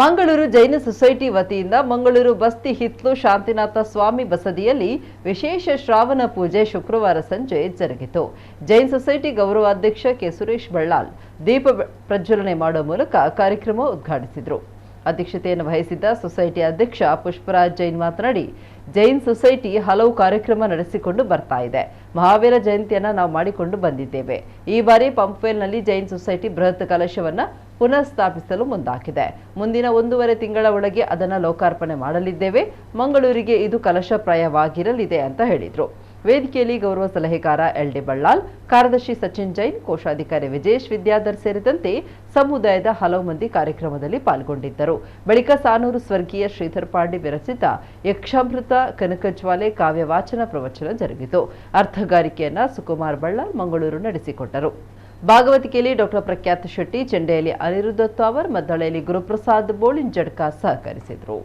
ಮಂಗಳೂರು ಜೈನ society ವತಿಯಿಂದ ಮಂಗಳೂರು ಬಸ್ತಿ ಹಿತ್ಲು ಶಾಂತಿನಾಥ ಸ್ವಾಮಿ ಬಸದಿಯಲ್ಲಿ ವಿಶೇಷ ಶ್ರಾವಣ ಪೂಜೆ ಶುಕ್ರವಾರ ಸಂಜೆ ಜರುಗಿತು. ಜೈನ್ ಸೊಸೈಟಿ ಗೌರವಾಧ್ಯಕ್ಷ ಕೆ ಸುರೇಶ್ ಬಳ್ಳಾಲ್ ದೀಪ ಪ್ರಜ್ವಲನೆ ಮಾಡುವ ಮೂಲಕ ಕಾರ್ಯಕ್ರಮ ಉದ್ಘಾಟಿಸಿದರು. ಅಧ್ಯಕ್ಷತೆಯನ್ನು ವಹಿಸಿದ್ದ ಸೊಸೈಟಿ ಅಧ್ಯಕ್ಷ ಪುಷ್ಪರಾಜ್ ಜೈನ್ ಮಾತನಾಡಿ, ಜೈನ್ ಸೊಸೈಟಿ ಹಲವು ಕಾರ್ಯಕ್ರಮ ನಡೆಸಿಕೊಂಡು ಬರ್ತಾ ಇದೆ. ಮಹಾವೀರ ಜಯಂತಿಯನ್ನ ನಾವು ಮಾಡಿಕೊಂಡು ಬಂದಿದ್ದೇವೆ. ಈ ಬಾರಿ ಪಂಪ್ವೆಲ್ನಲ್ಲಿ ಜೈನ್ ಸೊಸೈಟಿ ಬೃಹತ್ ಕಲಶವನ್ನ ಪುನಃ ಸ್ಥಾಪಿಸಲು ಮುಂದಾಗಿದೆ. ಮುಂದಿನ ಒಂದೂವರೆ ತಿಂಗಳ ಒಳಗೆ ಅದನ್ನು ಲೋಕಾರ್ಪಣೆ ಮಾಡಲಿದ್ದೇವೆ. ಮಂಗಳೂರಿಗೆ ಇದು ಕಲಶಪ್ರಾಯವಾಗಿರಲಿದೆ ಅಂತ ಹೇಳಿದರು. ವೇದಿಕೆಯಲ್ಲಿ ಗೌರವ ಸಲಹೆಗಾರ ಎಲ್ ಡಿ ಬಳ್ಳಾಲ್ ಕಾರ್ಯದರ್ಶಿ ಸಚಿನ್ ಜೈನ್, ಕೋಶಾಧಿಕಾರಿ ವಿಜೇಶ್ ವಿದ್ಯಾಧರ್ ಸೇರಿದಂತೆ ಸಮುದಾಯದ ಹಲವು ಮಂದಿ ಕಾರ್ಯಕ್ರಮದಲ್ಲಿ ಪಾಲ್ಗೊಂಡಿದ್ದರು. ಬಳಿಕ ಸಾನೂರು ಸ್ವರ್ಗೀಯ ಶ್ರೀಧರ್ ಪಾಂಡೆ ವಿರಚಿತ ಯಕ್ಷಾಮೃತ ಕನಕಜ್ವಾಲೆ ಕಾವ್ಯ ವಾಚನ ಪ್ರವಚನ ಜರುಗಿತು. ಅರ್ಥಗಾರಿಕೆಯನ್ನ ಸುಕುಮಾರ್ ಬಳ್ಳಾಲ್ ಮಂಗಳೂರು ನಡೆಸಿಕೊಟ್ಟರು. ಭಾಗವತಿಕೆಯಲ್ಲಿ ಡಾಕ್ಟರ್ ಪ್ರಖ್ಯಾತ್ ಶೆಟ್ಟಿ ಚೆಂಡೆಯಲ್ಲಿ ಅನಿರುದ್ಧ ತಾವರ್ ಮದ್ದಳೆಯಲ್ಲಿ ಗುರುಪ್ರಸಾದ್ ಬೋಳಿನ್ ಜಡ್ಕ ಸಹಕರಿಸಿದರು.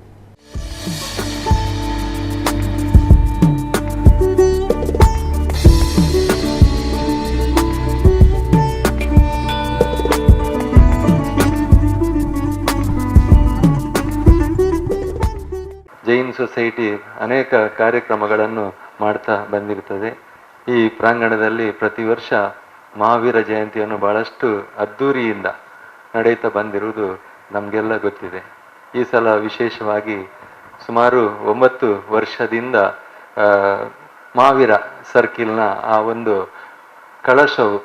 ಜೈನ್ ಸೊಸೈಟಿ ಅನೇಕ ಕಾರ್ಯಕ್ರಮಗಳನ್ನು ಮಾಡ್ತಾ ಬಂದಿರುತ್ತದೆ. ಈ ಪ್ರಾಂಗಣದಲ್ಲಿ ಪ್ರತಿ ವರ್ಷ ಮಹಾವೀರ ಜಯಂತಿಯನ್ನು ಬಹಳಷ್ಟು ಅದ್ಧೂರಿಯಿಂದ ನಡೆಯುತ್ತಾ ಬಂದಿರುವುದು ನಮಗೆಲ್ಲ ಗೊತ್ತಿದೆ. ಈ ಸಲ ವಿಶೇಷವಾಗಿ ಸುಮಾರು ಒಂಬತ್ತು ವರ್ಷದಿಂದ ಮಹಾವೀರ ಸರ್ಕಿಲ್ನ ಆ ಒಂದು ಕಳಶವು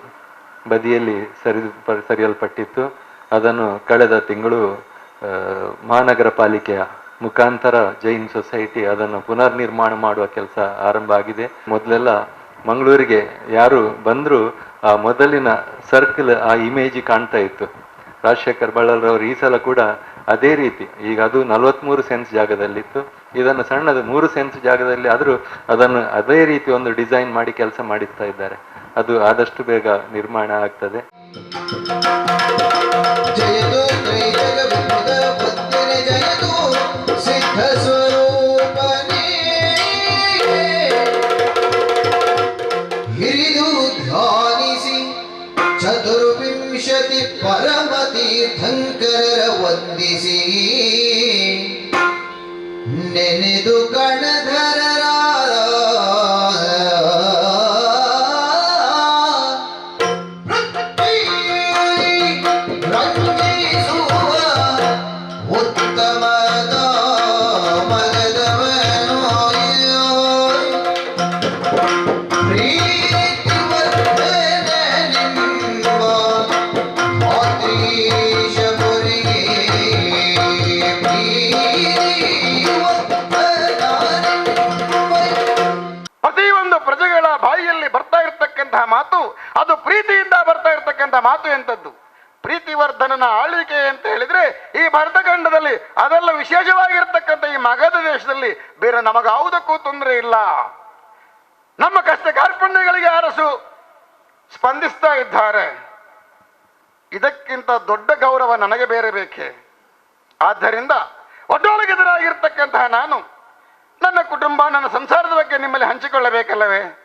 ಬದಿಯಲ್ಲಿ ಸರಿ ಸರಿಯಲ್ಪಟ್ಟಿತ್ತು. ಅದನ್ನು ಕಳೆದ ತಿಂಗಳು ಮಹಾನಗರ ಪಾಲಿಕೆಯ ಮುಖಾಂತರ ಜೈನ್ ಸೊಸೈಟಿ ಅದನ್ನು ಪುನರ್ ನಿರ್ಮಾಣ ಮಾಡುವ ಕೆಲಸ ಆರಂಭ ಆಗಿದೆ. ಮೊದಲೆಲ್ಲ ಮಂಗಳೂರಿಗೆ ಯಾರು ಬಂದರೂ ಆ ಮೊದಲಿನ ಸರ್ಕಲ್ ಆ ಇಮೇಜ್ ಕಾಣ್ತಾ ಇತ್ತು. ರಾಜಶೇಖರ್ ಬಳ್ಳಾಲ್ರವರು ಈ ಸಲ ಕೂಡ ಅದೇ ರೀತಿ, ಈಗ ಅದು ನಲವತ್ತ್ಮೂರು ಸೆನ್ಸ್ ಜಾಗದಲ್ಲಿತ್ತು. ಇದನ್ನು ಸಣ್ಣದು ಮೂರು ಸೆನ್ಸ್ ಜಾಗದಲ್ಲಿ ಆದರೂ ಅದನ್ನು ಅದೇ ರೀತಿ ಒಂದು ಡಿಸೈನ್ ಮಾಡಿ ಕೆಲಸ ಮಾಡಿಸ್ತಾ ಇದ್ದಾರೆ. ಅದು ಆದಷ್ಟು ಬೇಗ ನಿರ್ಮಾಣ ಆಗ್ತದೆ. ಚತುರ್ವಿಂಶತಿ ಪರಮ ತೀರ್ಥಂಕರರ ವಂದಿಸಿ. ನೆನೆದು ಮಾತು, ಅದು ಪ್ರೀತಿಯಿಂದ ಬರ್ತಾ ಇರ್ತಕ್ಕಂಥ ಮಾತು ಎಂಥದ್ದು? ಪ್ರೀತಿವರ್ಧನನ ಆಳ್ವಿಕೆ ಅಂತ ಹೇಳಿದ್ರೆ, ಈ ಭರತಖಂಡದಲ್ಲಿ ಅದೆಲ್ಲ ವಿಶೇಷವಾಗಿರ್ತಕ್ಕಂಥ ಈ ಮಗಧ ದೇಶದಲ್ಲಿ ಬೇರೆ ನಮಗಾವುದಕ್ಕೂ ತೊಂದರೆ ಇಲ್ಲ. ನಮ್ಮ ಕಷ್ಟ ಕಾರ್ಪಣ್ಯಗಳಿಗೆ ಅರಸು ಸ್ಪಂದಿಸ್ತಾ ಇದ್ದಾರೆ. ಇದಕ್ಕಿಂತ ದೊಡ್ಡ ಗೌರವ ನನಗೆ ಬೇರೆ ಬೇಕೆ? ಆದ್ದರಿಂದ ಒಡ್ಡೊಳಗೆದುರಾಗಿರ್ತಕ್ಕಂತಹ ನಾನು, ನನ್ನ ಕುಟುಂಬ, ನನ್ನ ಸಂಸಾರದ ಬಗ್ಗೆ ನಿಮ್ಮಲ್ಲಿ ಹಂಚಿಕೊಳ್ಳಬೇಕಲ್ಲವೇ?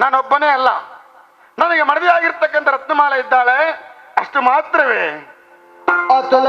ನಾನೊಬ್ಬನೇ ಅಲ್ಲ. ನನಗೆ ಮಡದಿ ಆಗಿರ್ತಕ್ಕಂಥ ರತ್ನಮಾಲ ಇದ್ದಾಳೆ ಅಷ್ಟು ಮಾತ್ರವೇ. ಅತುಲ